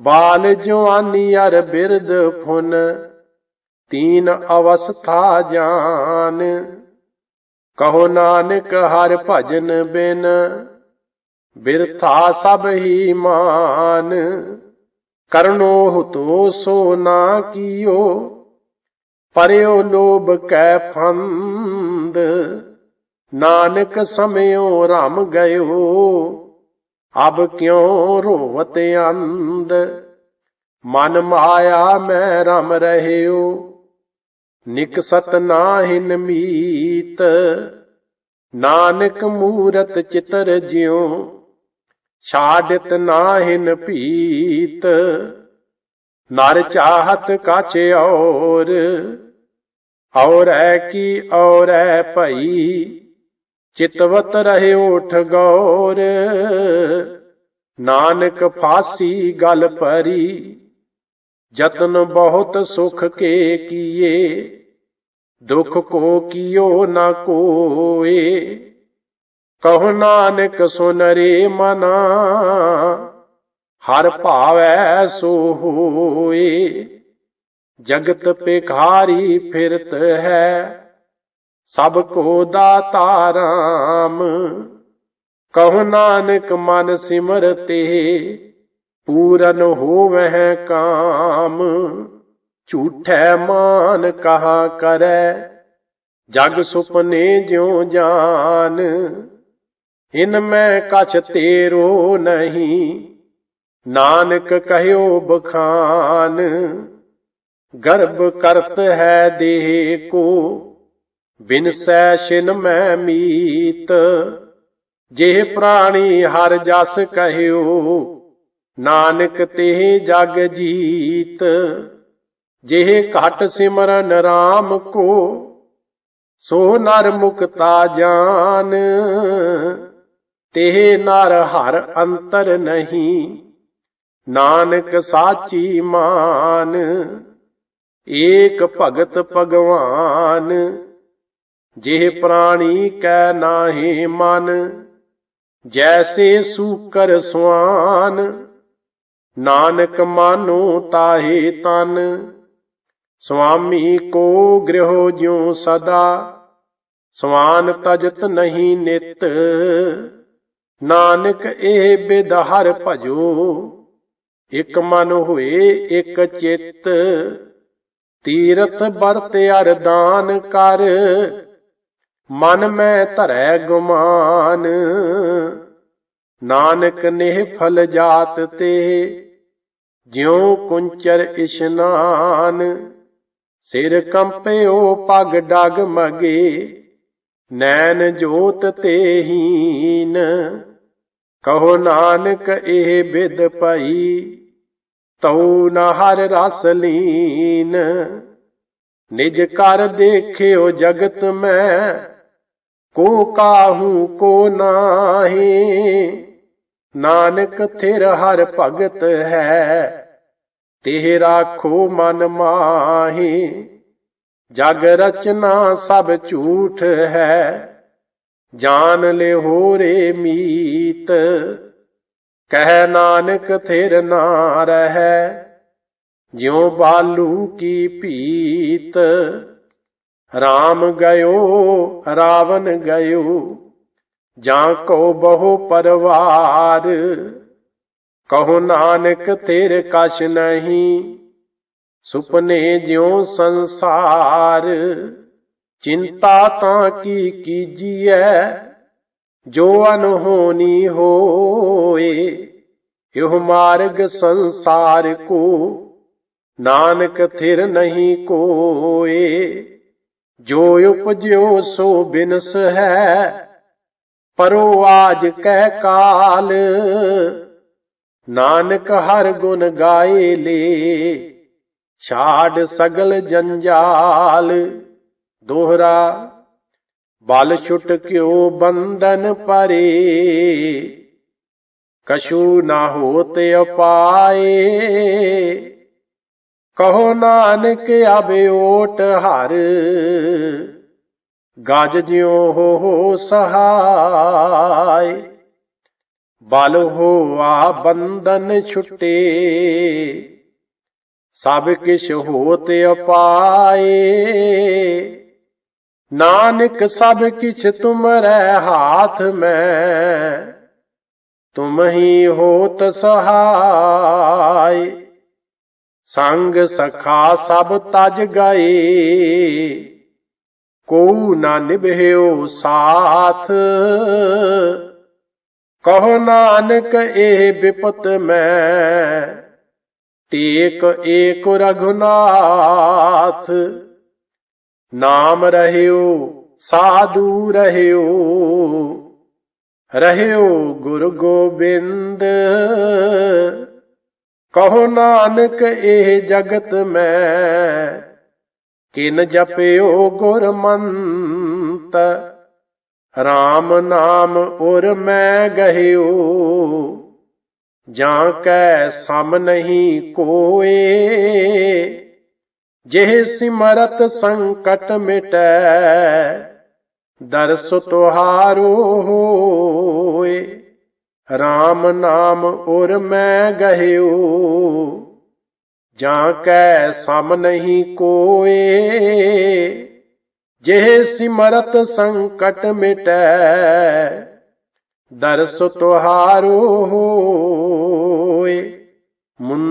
ਬਾਲ ਜਵਾਨੀ ਅਰ ਬਿਰਦ ਫੁਨ, ਤੀਨ ਅਵਸਥਾ ਜਾਨ। ਕਹੋ ਨਾਨਕ ਹਰ ਭਜਨ ਬਿਨ, ਬਿਰਥਾ ਸਭ ਹੀ ਮਾਨ। ਕਰਨੋ ਹੁਤੋ ਸੋ ਨਾ ਕੀਓ, ਪਰਿਓ ਲੋਭ ਕੈ ਫੰਦ। ਨਾਨਕ ਸਮਿਓ ਰਮ ਗਇਓ ਅਬ ਕਿਉ ਰੋਵਤ ਅੰਧ? ਮਨ ਮਾਇਆ ਮੈਂ ਰਮ ਰਹਿਓ। ਨਿਕਸਤ ਨਾਹਿਨ ਮੀਤ। ਨਾਨਕ ਮੂਰਤ ਚਿਤਰ ਜਿਉ। ਛਾੜਤ ਨਾਹਿਨ ਭੀਤ। ਨਰ ਚਾਹਤ ਕਾਛ ਔਰ। ਔਰੈ ਕੀ ਔਰੈ ਭਈ। ਚਿਤਵਤ ਰਹੇ ਉਠ ਗੌਰ। ਨਾਨਕ ਫਾਸੀ ਗਲ ਪਰੀ, ਜਤਨ ਬਹੁਤ ਸੁਖ ਕੇ ਕੀਏ। ਦੁਖ ਕੋ ਕੀਓ ਨਾ ਕੋਏ। ਕਹੋ ਨਾਨਕ ਸੁਨ ਰੇ ਮਨਾ, ਹਰ ਭਾਵੈ ਸੋ ਹੋਏ। ਜਗਤ ਪਿਖਾਰੀ ਫਿਰਤ ਹੈ ਸਭ ਕੋ ਦਾਤਾ ਰਾਮ। ਕਹੋ ਨਾਨਕ ਮਨ ਸਿਮਰਤੇ, ਪੂਰਨ ਹੋਵਹਿ ਕਾਮ। ਝੂਠੈ ਮਾਨ ਕਹਾ ਕਰੈ, ਜਗ ਸੁਪਨੇ ਜਿਉ ਜਾਨ। ਇਨ ਮੈਂ ਕਛ ਤੇਰੋ ਨਹੀਂ, ਨਾਨਕ ਕਹਿਓ ਬਖਾਨ। ਗਰਭ ਕਰਤ ਹੈ ਦੇਹ ਕੋ ਬਿਨਸੈ ਛਿਨ ਮੈਂ ਮੀਤ ਜਿਹ ਪ੍ਰਾਣੀ ਹਰ ਜਸ ਕਹਿਓ ਨਾਨਕ ਤੇ ਜਗ ਜੀਤ ਜਿਹ ਘਟ ਸਿਮਰਨ RAM ਕੋ, ਸੋ ਨਰ ਮੁਕਤਾ ਜਾਨ, ਤੇ ਨਰ ਹਰ ਅੰਤਰ ਨਹੀਂ, ਨਾਨਕ ਸਾਚੀ ਮਾਨ, ਏਕ ਭਗਤ ਭਗਵਾਨ ਜਿਹ ਪ੍ਰਾਣੀ ਕੈ ਨਾਹੀ ਮਨ, ਜੈਸੇ ਸੂਕਰ ਸੁਆਨ। ਨਾਨਕ ਮਾਨੋ ਤਾਹੇ ਤਨ, ਸੁਆਮੀ ਕੋ ਗ੍ਰਹਿ ਜਿਉ ਸਦਾ। ਸਵਾਨ ਤਜਤ ਨਹੀਂ ਨਿਤ, ਨਾਨਕ ਇਹ ਬਿਦ ਹਰ ਭਜੋ। ਇਕ ਮਨ ਹੋਏ ਇਕ ਚਿੱਤ, ਤੀਰਥ ਵਰਤ ਅਰਦਾਨ ਕਰ। ਮਨ ਮੈਂ ਧਰੈ ਗੁਮਾਨ, ਨਾਨਕ ਨੇ ਫਲ ਜਾਤ ਤੇ, ਜਿਉ ਕੁੰਚਰ ਇਸ਼ਨਾਨ। ਸਿਰ ਕੰਪਿਓ ਪਗ ਡਗ ਮਗੇ, ਨੈਣ ਜੋਤ ਤੇ ਹੀਨ। ਕਹੋ ਨਾਨਕ ਇਹ ਬਿਦ ਪਈ ਤਉ ਨ ਹਰ ਰਸ ਲੀਨ। ਨਿਜ ਕਰ ਦੇਖਿਓ ਜਗਤ ਮੈਂ ਕੋ ਕਾਹੂ ਕੋ ਨਾਹੀ, ਨਾਨਕ ਥਿਰ ਹਰ ਭਗਤ ਹੈ। ਤਿਹ ਰਾਖੋ ਮਨ ਮਾਹੀ, ਜਗ ਰਚਨਾ ਸਭ ਝੂਠ ਹੈ। ਜਾਨ ਲਿਓ ਰੇ ਮੀਤ, ਕਹਿ ਨਾਨਕ ਥਿਰ ਨਾ ਰਹੈ ਜਿਉ ਬਾਲੂ ਕੀ ਭੀਤ ਰਾਮ ਗਇਓ, ਰਾਵਣ ਗਇਓ, ਜਾਂ ਕੋ ਬਹੁ ਪਰਵਾਰ। ਕਹੋ ਨਾਨਕ ਤੇਰੇ ਕਛ ਨਹੀਂ, ਸੁਪਨੇ ਜਿਉ ਸੰਸਾਰ। ਚਿੰਤਾ ਤਾਂ ਕੀ ਕੀਜੀਐ, ਜੋ ਅਨਹੋਨੀ ਹੋਏ। ਇਹ ਮਾਰਗ ਸੰਸਾਰ ਕੋ, ਨਾਨਕ ਥਿਰ ਨਹੀਂ ਕੋਏ। ਜੋ ਉਪਜਿਓ ਸੋ ਬਿਨਸ ਹੈ, ਪਰੋ ਆਜ ਕਹਿ ਕਾਲ। ਨਾਨਕ ਹਰ ਗੁਣ ਗਾਏ ਲੇ, ਛਾੜ ਸਗਲ ਜੰਜਾਲ। ਦੋਹਰਾ, ਬਲ ਛੁਟ ਕਿਉ ਬੰਧਨ ਪਰੇ ਕਸ਼ੂ ਨਾ ਹੋਤ ਅਪਾਏ। ਕਹੋ ਨਾਨਕ ਆਵੇ ਓਟ ਹਰ। ਗਜ ਜਿਉ ਹੋ ਹੋ ਸਹਾਈ ਬਲ ਹੋਆ ਬੰਧਨ ਛੁੱਟੇ। ਸਭ ਕਿਛ ਹੋਤ ਅਪਾਏ। ਨਾਨਕ ਸਭ ਕਿਛ ਤੁਮਰੇ ਹਾਥ ਮੈਂ। ਤੁਮ ਹੀ ਹੋਤ ਸਹਾਈ ਸੰਗ ਸਖਾ ਸਭ ਤਜ ਗਏ। ਕੋ ਨਾ ਨਿਭਿਓ ਸਾਥ। ਕਹੋ ਨਾਨਕ ਇਹ ਬਿਪਤ ਮੈਂ। ਟੇਕ ਏਕ ਰਘੁਨਾਥ। ਨਾਮ ਰਹਿਓ, ਸਾਧੂ ਰਹਿਓ। ਰਹਿਓ ਗੁਰੂ ਗੋਬਿੰਦ। ਕਹੋ ਨਾਨਕ ਇਹ ਜਗਤ ਮੈਂ, ਕਿਨ ਜਪਿਓ ਗੁਰਮੰਤ? RAM ਨਾਮ ਉਰ ਮੈਂ ਗਹਿਓ, ਜਾਂ ਕੈ ਸਮ ਨਹੀਂ ਕੋਏ? ਜਿਹ ਸਿਮਰਤ ਸੰਕਟ ਮਿਟੈ, ਦਰਸ ਤੁਹਾਰੋ ਹੋਏ। RAM ਨਾਮ ਉਰ ਮੈਂ ਗਹਿਓ, ਜਾਂ ਕੈ ਸਮ ਨਹੀਂ ਕੋਏ, ਜਿਹ ਸਿਮਰਤ ਸੰਕਟ ਮਿਟੈ, ਦਰਸ ਤੁਹਾਰੋ ਹੋਏ। ਮੁੰ